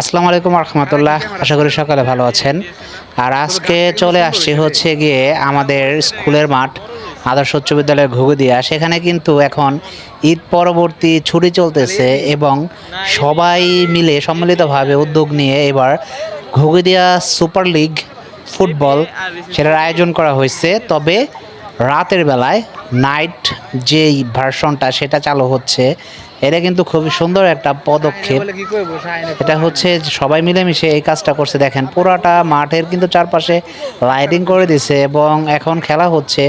আসসালামু আলাইকুম রহমতুল্লাহ। আশা করি সকালে ভালো আছেন। আর আজকে চলে আসছি হচ্ছে গিয়ে আমাদের স্কুলের মাঠ, আদর্শ উচ্চ বিদ্যালয়ের ঘুগুদিয়া সেখানে কিন্তু এখন ঈদ পরবর্তী ছুটি চলতেছে এবং সবাই মিলে সম্মিলিতভাবে উদ্যোগ নিয়ে এবার ঘুগুদিয়া সুপার লিগ ফুটবল সেটার আয়োজন করা হয়েছে। তবে রাতের বেলায় নাইট যেই ভার্সনটা সেটা চালু হচ্ছে এটা কিন্তু খুবই সুন্দর একটা পদক্ষেপ। এটা হচ্ছে সবাই মিলেমিশে এই কাজটা করছে। দেখেন পুরাটা মাঠের কিন্তু চারপাশে লাইটিং করে দিছে এবং এখন খেলা হচ্ছে।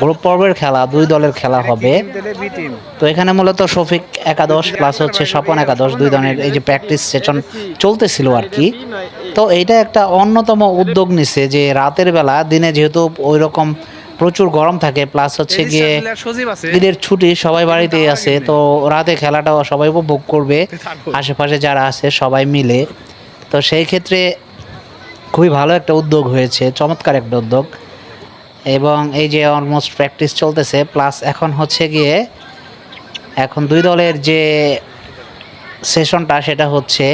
গ্রুপ পর্বের খেলা দুই দলের খেলা হবে। তো এখানে মূলত শফিক একাদশ প্লাস হচ্ছে স্বপন একাদশ দুই দলের এই যে প্র্যাকটিস সেশন চলতেছিল আর কি। তো এইটা একটা অন্যতম উদ্যোগ নিছে যে রাতের বেলা দিনে যেহেতু ওই রকম প্রচুর গরম থাকে প্লাস হচ্ছে গিয়ে ঈদের ছুটি সবাই বাড়িতেই আছে তো রাতে খেলাটাও সবাই উপভোগ করবে। আশেপাশে যারা আছে সবাই মিলে। তো সেই ক্ষেত্রে খুবই ভালো একটা উদ্যোগ হয়েছে চমৎকার একটা উদ্যোগ। এবং এই যে অলমোস্ট প্র্যাকটিস চলতেছে প্লাস এখন হচ্ছে গিয়ে এখন দুই দলের যে সেশনটা সেটা হচ্ছে।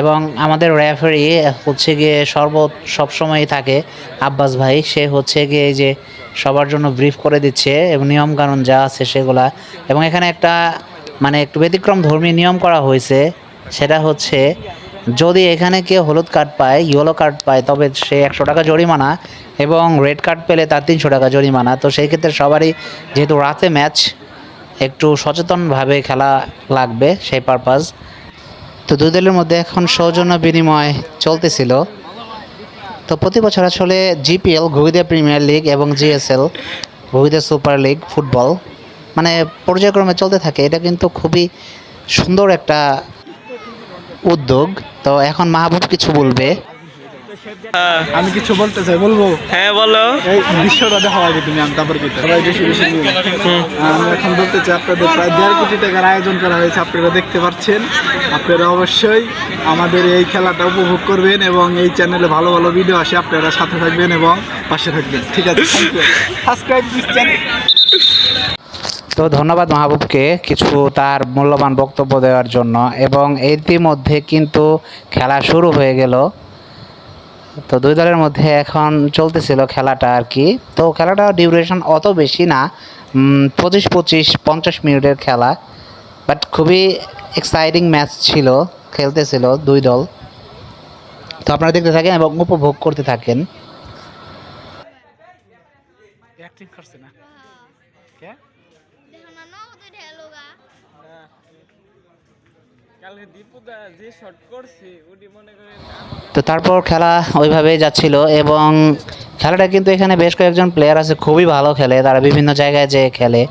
এবং আমাদের রেফারি হচ্ছে গিয়ে সর্বত সবসময়ই থাকে আব্বাস ভাই সে হচ্ছে গিয়ে এই যে সবার জন্য ব্রিফ করে দিচ্ছে, এবং নিয়মকানুন যা আছে সেগুলা। এবং এখানে একটা মানে একটু ব্যতিক্রম ধর্মী নিয়ম করা হয়েছে, সেটা হচ্ছে, যদি এখানে কেউ হলুদ কার্ড পায় ইয়েলো কার্ড পায়, তবে সে একশো টাকা জরিমানা, এবং রেড কার্ড পেলে তার তিনশো টাকা জরিমানা। তো সেই ক্ষেত্রে সবারই যেহেতু রাতে ম্যাচ একটু সচেতনভাবে খেলা লাগবে, সেই পারপাস তো দুই দলের মধ্যে এখন সৌজন্য বিনিময় চলতেছিল। তো প্রতি বছর আসলে জিপিএল ঘুগিদা প্রিমিয়ার লিগ এবং GSL Ghugida super league football মানে পর্যায়ক্রমে চলতে থাকে। এটা কিন্তু খুবই সুন্দর একটা উদ্যোগ। তো এখন মাহবুব কিছু বলবে। আমি কিছু বলতে চাই বলব? হ্যাঁ বলো। এই দৃশ্যটা দেখা আগে তুমি আমি তারপর কিন্তু সবাই বেশি বেশি আমি এখন বলতে চাই আপনাদের প্রায় দেড় কোটি টাকার আয়োজন করা হয়েছে আপনারা দেখতে পাচ্ছেন। আপনারা অবশ্যই আমাদের এই খেলাটা উপভোগ করবেন এবং এই চ্যানেলে ভালো ভালো ভিডিও আসে আপনারা সাথে থাকবেন এবং পাশে থাকবেন। ঠিক আছে সাবস্ক্রাইব দিস চ্যানেল তো ধন্যবাদ মাহবুবকে কিছু তার মূল্যবান বক্তব্য দেওয়ার জন্য। এবং ইতিমধ্যে কিন্তু খেলা শুরু হয়ে গেল। তো দুই দলের মধ্যে এখন চলতেছিল খেলাটা আর কি। তো খেলাটা ডিউরেশন অত বেশি না পঁচিশ পঁচিশ, পঞ্চাশ মিনিটের খেলা। বাট খুবই এক্সাইটিং ম্যাচ ছিল, খেলতেছিল দুই দল। তো আপনারা দেখতে থাকেন এবং উপভোগ করতে থাকেন অ্যাক্টিং করছে না কে দেখো না তো ঢেলোগা কালকে দীপুদা যে শট করছে ওটি মনে করেন তো তারপর খেলা ওইভাবেই যাচ্ছিল এবং খেলাটা কিন্তু এখানে বেশ কয়েকজন প্লেয়ার আছে, খুবই ভালো খেলে। তারা বিভিন্ন জায়গায় যে খেলে।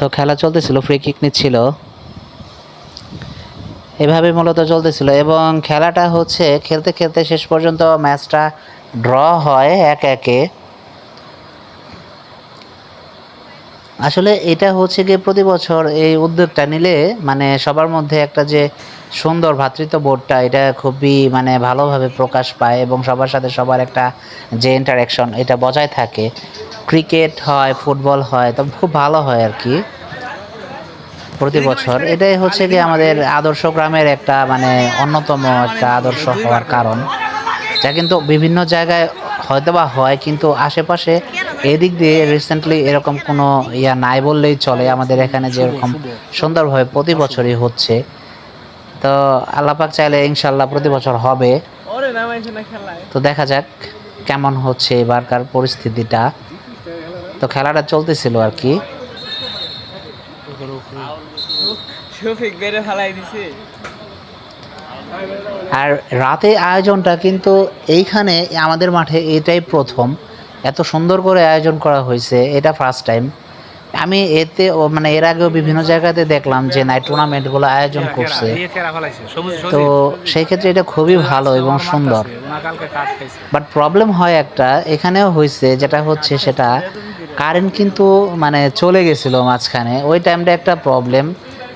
তো খেলা চলতেছিল ফ্রি কিক নিচ্ছিল। এভাবে মূলত চলতেছিল এবং খেলাটা হচ্ছে, খেলতে খেলতে শেষ পর্যন্ত ম্যাচটা ড্র হয় এক একে। আসলে এটা হচ্ছে গিয়ে প্রতি বছর এই উদ্যোগটা নিলে মানে সবার মধ্যে একটা যে সুন্দর ভ্রাতৃত্ববোধটা এটা খুবই মানে ভালোভাবে প্রকাশ পায় এবং সবার সাথে সবার একটা যে ইন্টারাকশন এটা বজায় থাকে। ক্রিকেট হয় ফুটবল হয় তো খুব ভালো হয় আর কি। প্রতি বছর। এটাই হচ্ছে কি আমাদের আদর্শ গ্রামের একটা মানে অন্যতম একটা আদর্শ হওয়ার কারণ। যা কিন্তু বিভিন্ন জায়গায় হয়তো বা হয় কিন্তু আশেপাশে এদিক দিয়ে রিসেন্টলি এরকম কোনো ইয়া নাই বললেই চলে। আমাদের এখানে যেরকম সুন্দরভাবে প্রতি বছরই হচ্ছে। তো আল্লাপাক চাইলে ইনশাল্লাহ প্রতি বছর হবে। তো দেখা যাক কেমন হচ্ছে এবারকার পরিস্থিতিটা। তো খেলাটা চলতেছিল আর কি। আর রাতে আয়োজনটা কিন্তু এইখানে আমাদের মাঠে এটাই প্রথম। এত সুন্দর করে আয়োজন করা হয়েছে, এটা ফার্স্ট টাইম আমি এতে মানে এর আগেও বিভিন্ন জায়গাতে দেখলাম যে নাইট টুর্নামেন্টগুলো আয়োজন করছে। তো সেই ক্ষেত্রে এটা খুবই ভালো এবং সুন্দর। বাট প্রবলেম হয় একটা, এখানেও হয়েছে, যেটা হচ্ছে সেটা কারেন্ট কিন্তু মানে চলে গেছিল মাঝখানে। ওই টাইমটা একটা প্রবলেম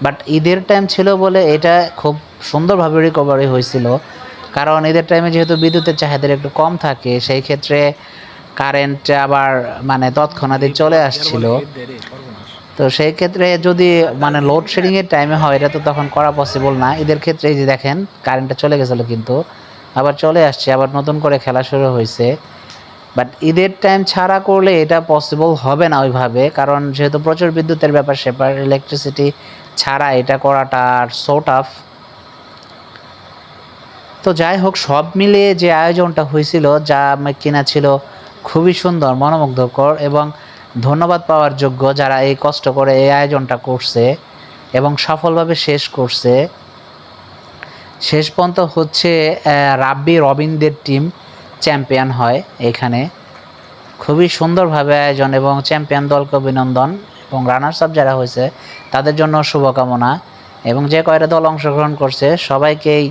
বাট ঈদের টাইম ছিল বলে এটা খুব সুন্দরভাবে রিকভারি হয়েছিল। কারণ ঈদের টাইমে যেহেতু বিদ্যুতের চাহিদা একটু কম থাকে, সেই ক্ষেত্রে কারেন্ট আবার মানে তৎক্ষণাৎ চলে আসছিল। তো সেই ক্ষেত্রে যদি মানে লোডশেডিংয়ের টাইমে হয়, এটা তো তখন করা পসিবল না। এদের ক্ষেত্রে এই যে দেখেন কারেন্টটা চলে গেছিল কিন্তু। আবার চলে আসছে, আবার নতুন করে খেলা শুরু হয়েছে। বাট ঈদের টাইম ছাড়া করলে এটা পসিবল হবে না ওইভাবে, কারণ যেহেতু প্রচুর বিদ্যুতের ব্যাপার, সেপার ইলেকট্রিসিটি ছাড়া এটা করাটা সো টাফ তো যাই হোক, সব মিলিয়ে যে আয়োজনটা হয়েছিল, যা কিনা ছিল খুবই সুন্দর, মনোমুগ্ধকর এবং ধন্যবাদ পাওয়ার যোগ্য যারা এই কষ্ট করে এই আয়োজনটা করছে এবং সফলভাবে শেষ করছে। শেষ পর্যন্ত হচ্ছে রাব্বি রবিনদের টিম চ্যাম্পিয়ন হয় এখানে। খুবই সুন্দরভাবে আয়োজন এবং চ্যাম্পিয়ন দলকে অভিনন্দন এবং রানার্স আপ যারা হয়েছে তাদের জন্য শুভকামনা এবং যে কয়টা দল অংশগ্রহণ করছে সবাইকেই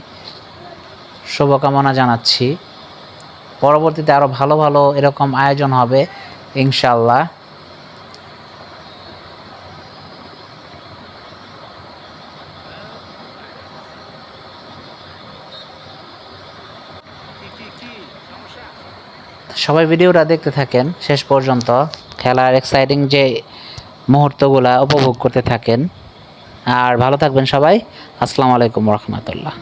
শুভকামনা জানাচ্ছি। পরবর্তীতে আরও ভালো ভালো এরকম আয়োজন হবে ইনশাল্লাহ সবাই ভিডিওটা দেখতে থাকেন, শেষ পর্যন্ত। খেলার এক্সাইটিং যে মুহূর্তগুলা উপভোগ করতে থাকেন। আর ভালো থাকবেন সবাই। আসসালামু আলাইকুম রহমতুল্লাহ।